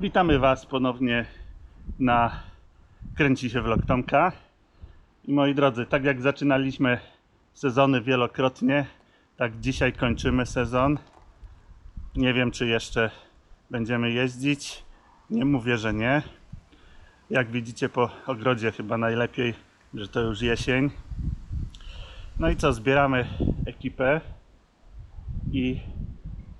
Witamy Was ponownie na Kręci się vlog Tomka. I moi drodzy, tak jak zaczynaliśmy sezony wielokrotnie, tak dzisiaj kończymy sezon. Nie wiem, czy jeszcze będziemy jeździć. Nie mówię, że nie. Jak widzicie po ogrodzie, chyba najlepiej, że to już jesień. No i co, zbieramy ekipę i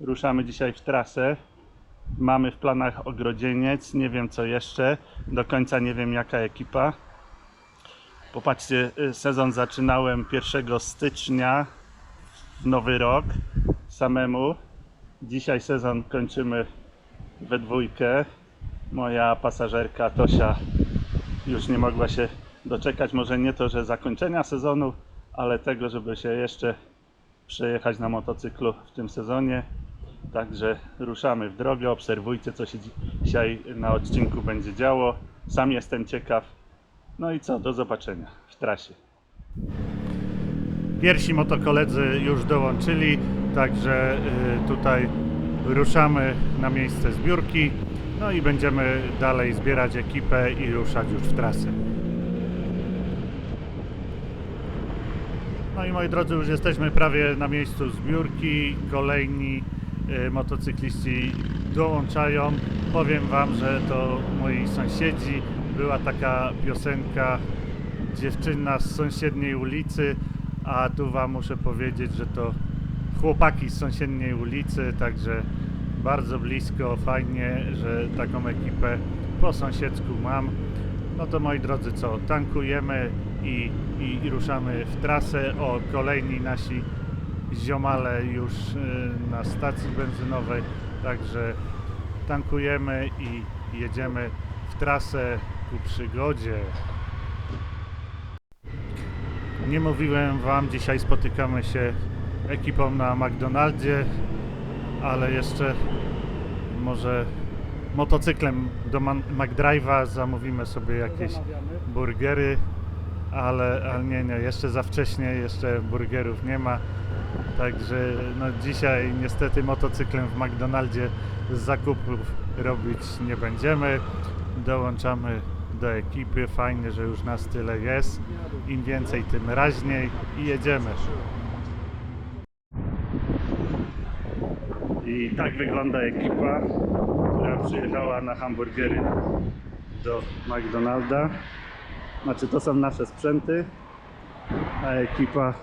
ruszamy dzisiaj w trasę. Mamy w planach ogrodzieniec, nie wiem co jeszcze, do końca nie wiem jaka ekipa. Popatrzcie, y, sezon zaczynałem 1 stycznia nowy rok samemu. Dzisiaj sezon kończymy we dwójkę. Moja pasażerka Tosia już nie mogła się doczekać. Może nie to, że zakończenia sezonu, ale tego, żeby się jeszcze przejechać na motocyklu w tym sezonie. Także ruszamy w drogę. Obserwujcie, co się dzi- dzisiaj na odcinku będzie działo. Sam jestem ciekaw. No i co? Do zobaczenia w trasie. Pierwsi motokoledzy już dołączyli, także y, tutaj ruszamy na miejsce zbiórki. No i będziemy dalej zbierać ekipę i ruszać już w trasę. No i moi drodzy, już jesteśmy prawie na miejscu zbiórki. Kolejni motocykliści dołączają. Powiem Wam, że to moi sąsiedzi. Była taka piosenka dziewczyna z sąsiedniej ulicy, a tu Wam muszę powiedzieć, że to chłopaki z sąsiedniej ulicy, także bardzo blisko, fajnie, że taką ekipę po sąsiedzku mam. No to moi drodzy, co, tankujemy i, i, i ruszamy w trasę. O, kolejni nasi ziomale już y, na stacji benzynowej, także tankujemy i jedziemy w trasę ku przygodzie. Nie mówiłem Wam, dzisiaj spotykamy się ekipą na McDonaldzie, ale jeszcze może motocyklem do McDrive'a zamówimy sobie jakieś burgery, ale, ale nie, nie, jeszcze za wcześnie, jeszcze burgerów nie ma. Także no dzisiaj niestety motocyklem w McDonaldzie zakupów robić nie będziemy. Dołączamy do ekipy. Fajnie, że już nas tyle jest. Im więcej, tym raźniej i jedziemy. I tak wygląda ekipa, która przyjechała na hamburgery do McDonalda. Znaczy to są nasze sprzęty, a ekipa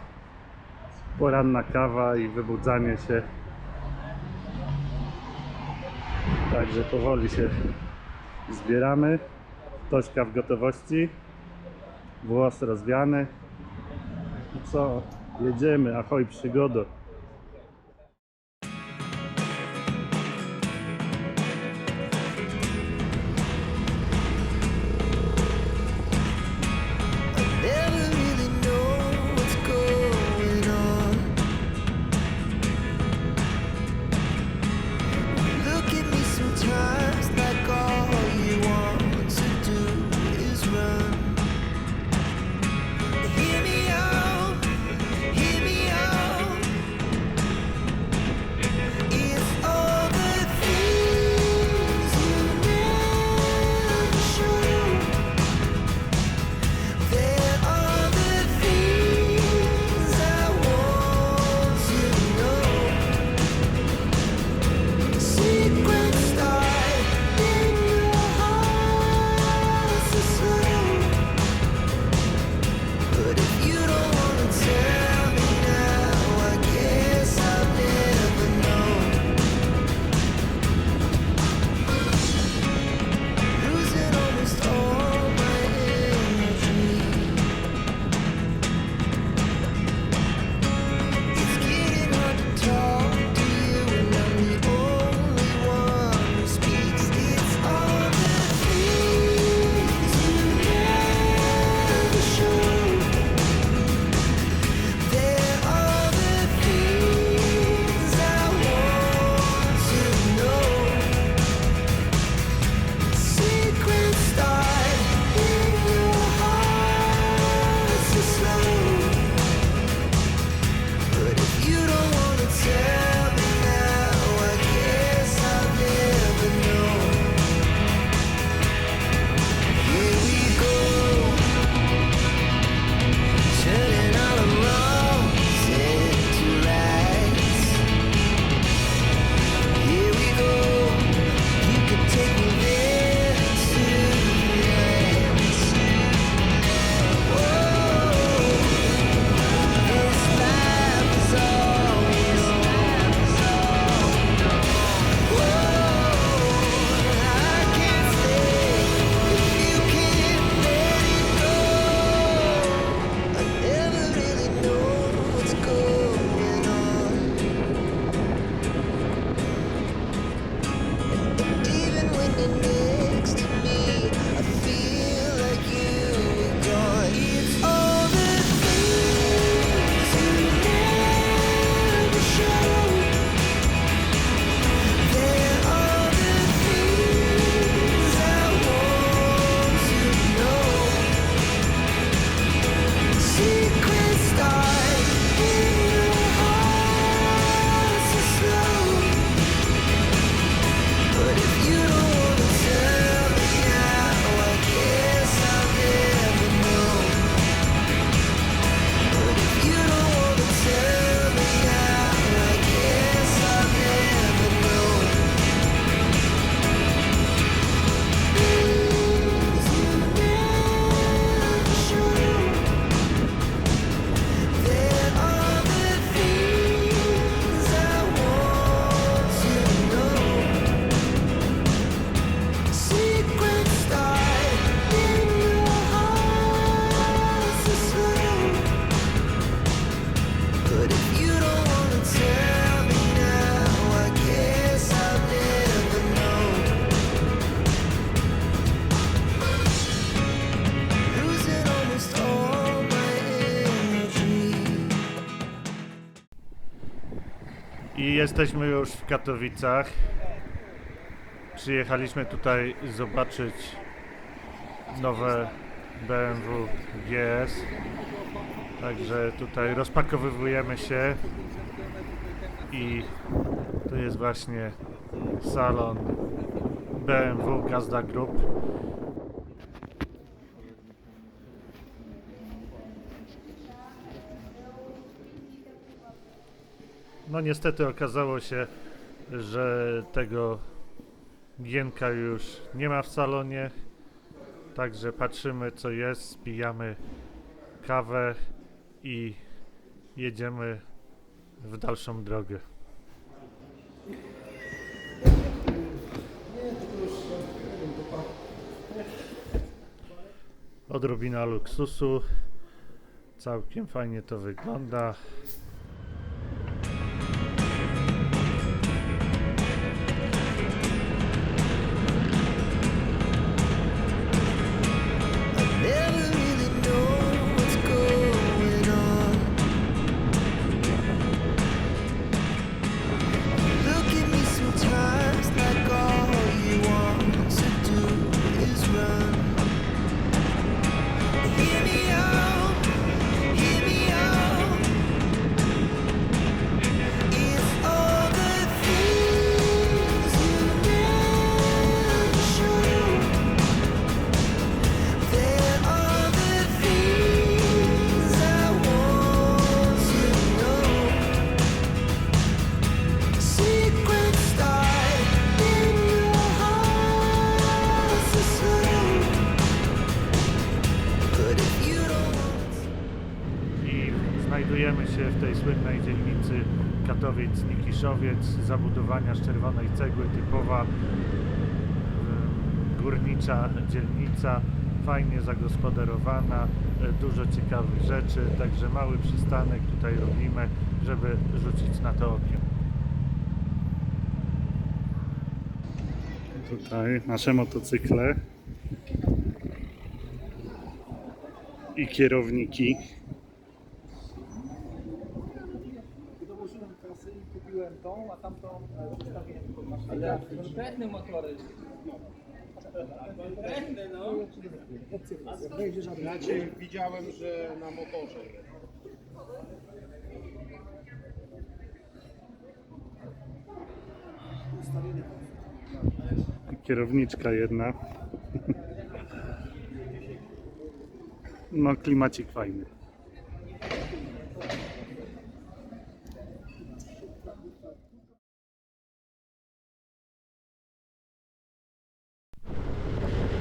poranna kawa i wybudzanie się. Także powoli się zbieramy. Tośka w gotowości. Włos rozwiany. I co? Jedziemy, ahoj przygodo. Jesteśmy już w Katowicach. Przyjechaliśmy tutaj zobaczyć nowe BMW GS. Także tutaj rozpakowywujemy się i to jest właśnie salon BMW Gazda Group. No niestety okazało się, że tego Gienka już nie ma w salonie. Także patrzymy co jest, spijamy kawę i jedziemy w dalszą drogę. Odrobina luksusu. Całkiem fajnie to wygląda. Znajdujemy się w tej słynnej dzielnicy Katowic-Nikiszowiec, zabudowania z czerwonej cegły, typowa e, górnicza dzielnica, fajnie zagospodarowana, e, dużo ciekawych rzeczy, także mały przystanek tutaj robimy, żeby rzucić na to okiem. Tutaj nasze motocykle i kierowniki. Ustawiłem Ale konkretne motory. Konkretne, no. Cię widziałem, że na motorze. Kierowniczka jedna. No klimacik fajny.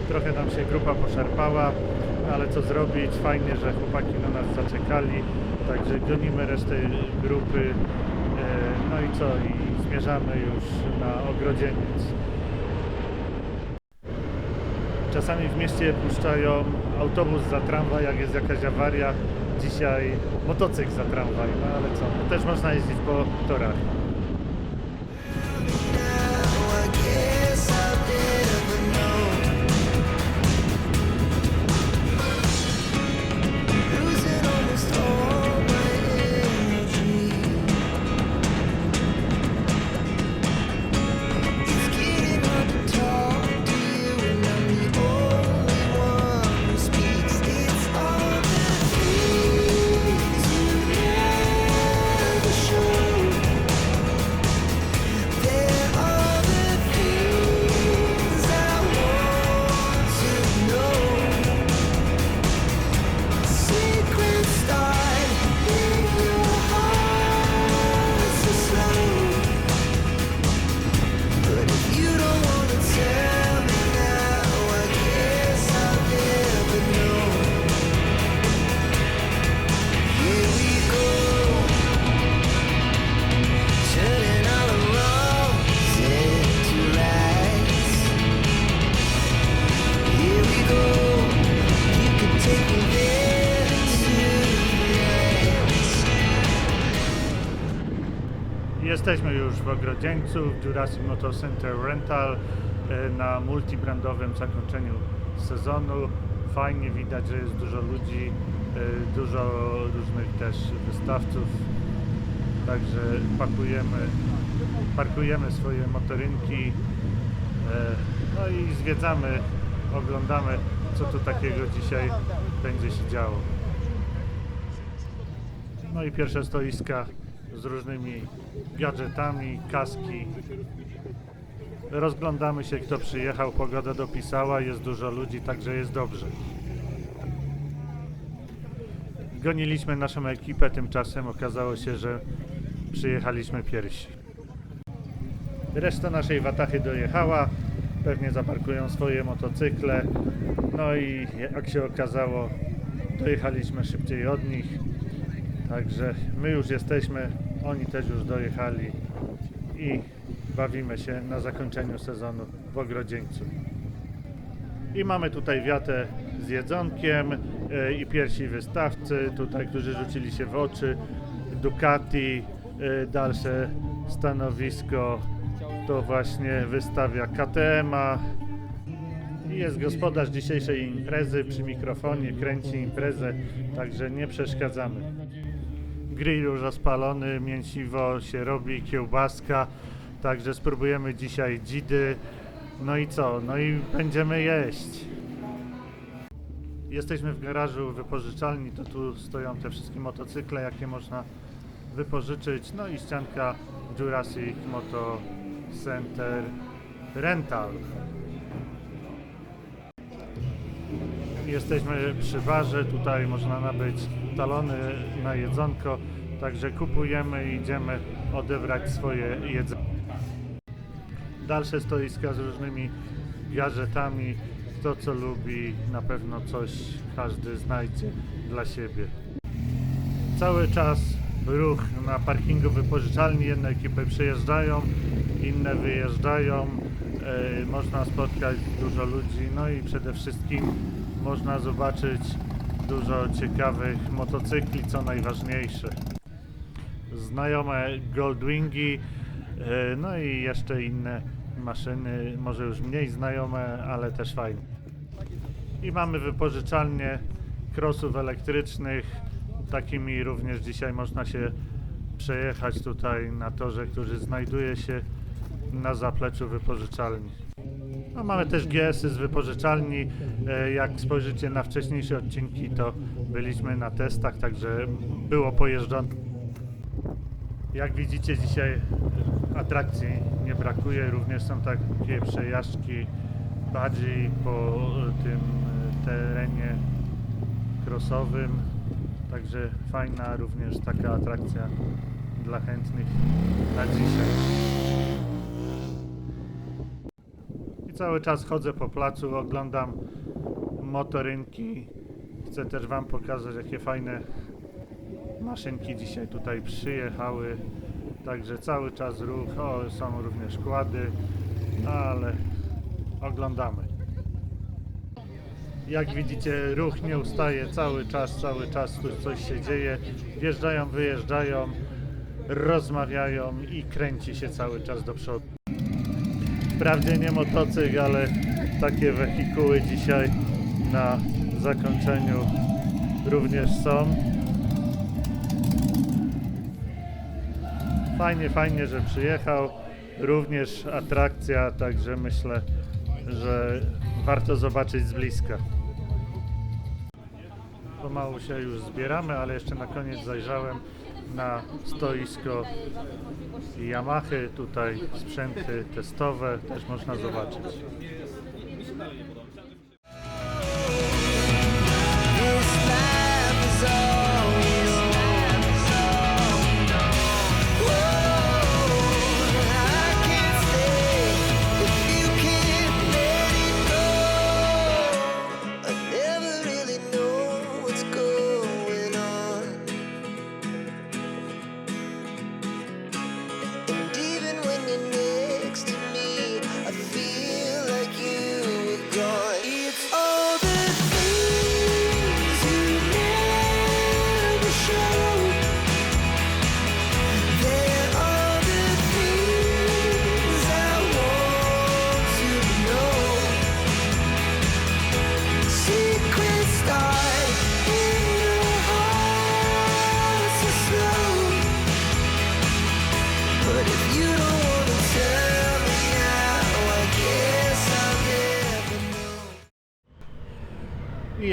Trochę nam się grupa poszarpała, ale co zrobić? Fajnie, że chłopaki na nas zaczekali, także gonimy resztę grupy. E, No i co? I zmierzamy już na ogrodzieniec. Czasami w mieście puszczają autobus za tramwaj, jak jest jakaś awaria. Dzisiaj motocykl za tramwaj, no ale co? Też można jeździć po torach. Już w Ogrodzieńcu, w Jurassic Motor Center Rental e, na multibrandowym zakończeniu sezonu. Fajnie widać, że jest dużo ludzi, e, dużo różnych też wystawców. Także pakujemy, parkujemy swoje motorynki, e, no i zwiedzamy, oglądamy, co tu takiego dzisiaj będzie się działo. No i pierwsze stoiska z różnymi gadżetami, kaski. Rozglądamy się, kto przyjechał, pogoda dopisała, jest dużo ludzi, także jest dobrze. Goniliśmy naszą ekipę, tymczasem okazało się, że przyjechaliśmy pierwsi. Reszta naszej watachy dojechała, pewnie zaparkują swoje motocykle. No i jak się okazało, dojechaliśmy szybciej od nich. Także my już jesteśmy, oni też już dojechali i bawimy się na zakończeniu sezonu w Ogrodzieńcu. I mamy tutaj wiatę z jedzonkiem e, i pierwsi wystawcy tutaj, którzy rzucili się w oczy. Ducati, e, dalsze stanowisko to właśnie wystawia KTM-a. I jest gospodarz dzisiejszej imprezy przy mikrofonie, kręci imprezę, także nie przeszkadzamy. Grill już rozpalony, mięsiwo się robi, kiełbaska, także spróbujemy dzisiaj dzidy. No i co? No i będziemy jeść. Jesteśmy w garażu wypożyczalni, to tu stoją te wszystkie motocykle, jakie można wypożyczyć. No i ścianka Jurassic Moto Center Rental. Jesteśmy przy barze, tutaj można nabyć talony na jedzonko, także kupujemy i idziemy odebrać swoje jedzenie. Dalsze stoiska z różnymi gadżetami, kto co lubi, na pewno coś każdy znajdzie dla siebie. Cały czas ruch na parkingu wypożyczalni, jedne ekipy przyjeżdżają, inne wyjeżdżają, e, można spotkać dużo ludzi, no i przede wszystkim można zobaczyć dużo ciekawych motocykli, co najważniejsze. Znajome Goldwingi, e, no i jeszcze inne maszyny, może już mniej znajome, ale też fajne. I mamy wypożyczalnię krosów elektrycznych. Takimi również dzisiaj można się przejechać tutaj na torze, który znajduje się na zapleczu wypożyczalni. No, mamy też GS-y z wypożyczalni. E, Jak spojrzycie na wcześniejsze odcinki, to byliśmy na testach, także było pojeżdżone. Jak widzicie dzisiaj atrakcji nie brakuje, również są takie przejażdżki bardziej po tym terenie krosowym, także fajna również taka atrakcja dla chętnych na dzisiaj. I cały czas chodzę po placu, oglądam motorynki. Chcę też Wam pokazać, jakie fajne maszynki dzisiaj tutaj przyjechały. Także cały czas ruch, o, są również kłady, ale oglądamy. Jak widzicie, ruch nie ustaje cały czas, cały czas tu coś się dzieje. Wjeżdżają, wyjeżdżają, rozmawiają i kręci się cały czas do przodu. Wprawdzie nie motocykl, ale takie wehikuły dzisiaj na zakończeniu również są. Fajnie, fajnie, że przyjechał. Również atrakcja, także myślę, że warto zobaczyć z bliska. Pomału się już zbieramy, ale jeszcze na koniec zajrzałem na stoisko Yamahy. Tutaj sprzęty testowe też można zobaczyć.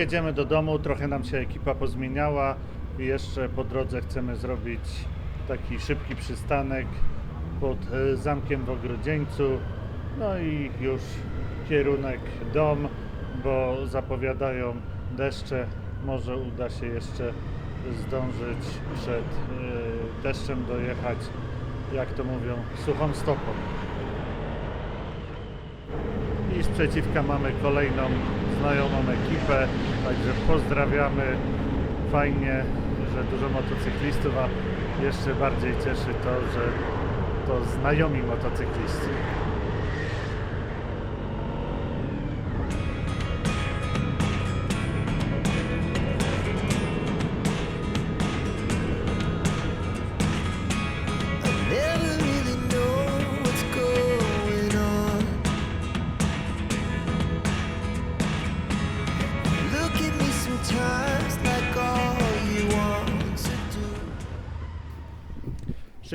Jedziemy do domu, trochę nam się ekipa pozmieniała i jeszcze po drodze chcemy zrobić taki szybki przystanek pod e, zamkiem w Ogrodzieńcu. No i już kierunek dom, bo zapowiadają deszcze. Może uda się jeszcze zdążyć przed e, deszczem dojechać, jak to mówią, suchą stopą. I z przeciwka mamy kolejną znajomą ekipę, także pozdrawiamy. Fajnie, że dużo motocyklistów, a jeszcze bardziej cieszy to, że to znajomi motocykliści.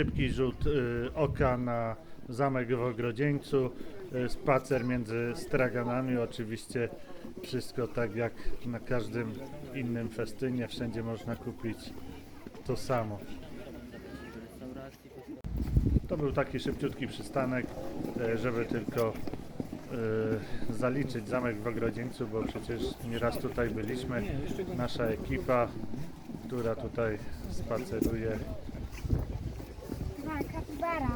Szybki rzut y, oka na zamek w Ogrodzieńcu, y, spacer między straganami, oczywiście wszystko tak jak na każdym innym festynie, wszędzie można kupić to samo. To był taki szybciutki przystanek, e, żeby tylko zaliczyć zamek w Ogrodzieńcu, bo przecież nieraz tutaj byliśmy. Nasza ekipa, która tutaj spaceruje, Tak, kapibara.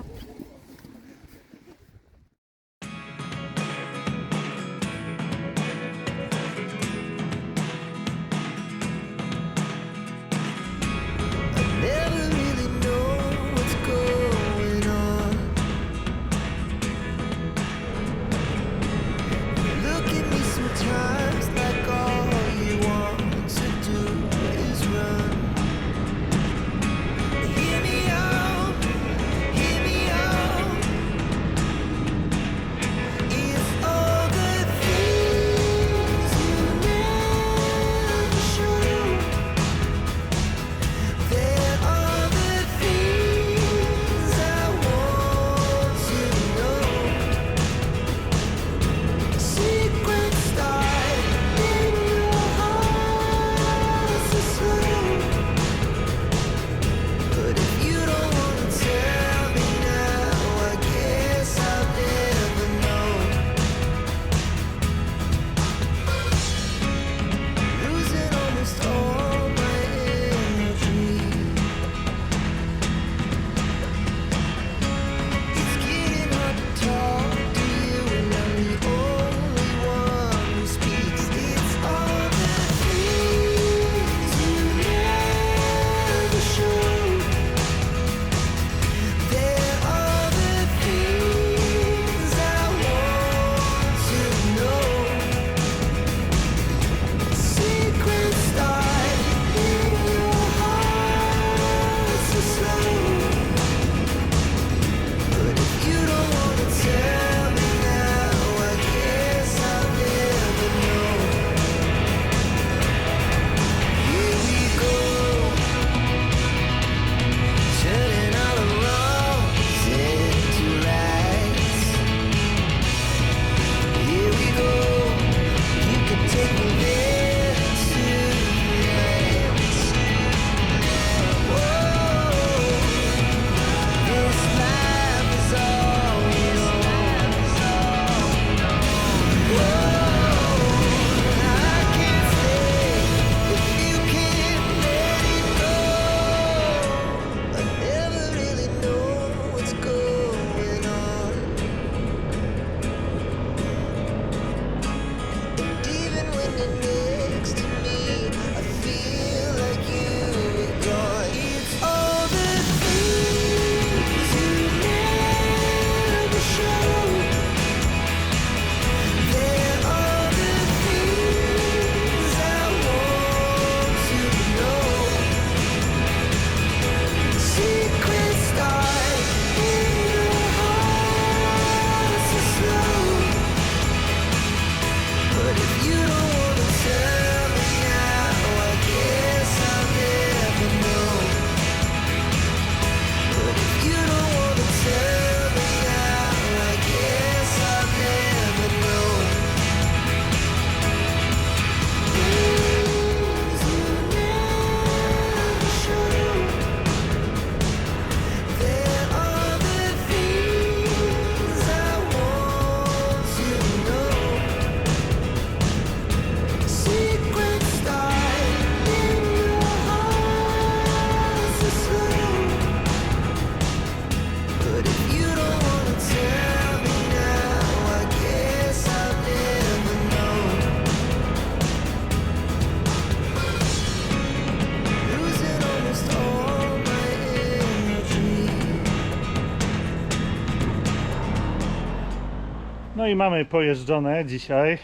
No i mamy pojeżdżone dzisiaj.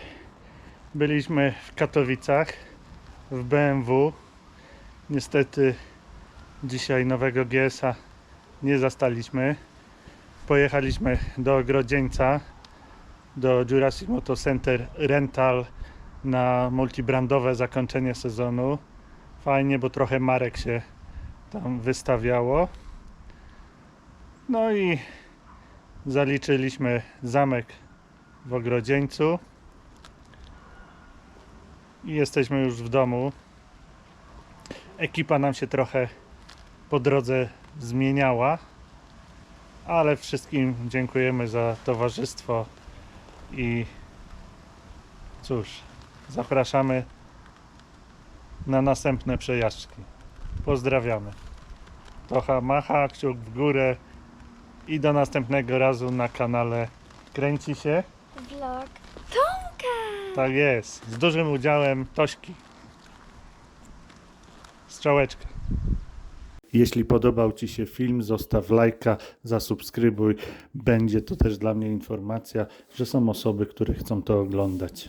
Byliśmy w Katowicach w BMW. Niestety dzisiaj nowego GS-a nie zastaliśmy. Pojechaliśmy do Ogrodzieńca, do Jurassic Moto Center Rental na multibrandowe zakończenie sezonu. Fajnie, bo trochę marek się tam wystawiało. No i zaliczyliśmy zamek w Ogrodzieńcu. I jesteśmy już w domu. Ekipa nam się trochę po drodze zmieniała, ale wszystkim dziękujemy za towarzystwo i cóż, zapraszamy na następne przejażdżki. Pozdrawiamy. Tocha macha, kciuk w górę i do następnego razu na kanale Kręci się. Vlog Tomka! Tak jest, z dużym udziałem Tośki. Strzałeczka. Jeśli podobał Ci się film, zostaw lajka, zasubskrybuj. Będzie to też dla mnie informacja, że są osoby, które chcą to oglądać.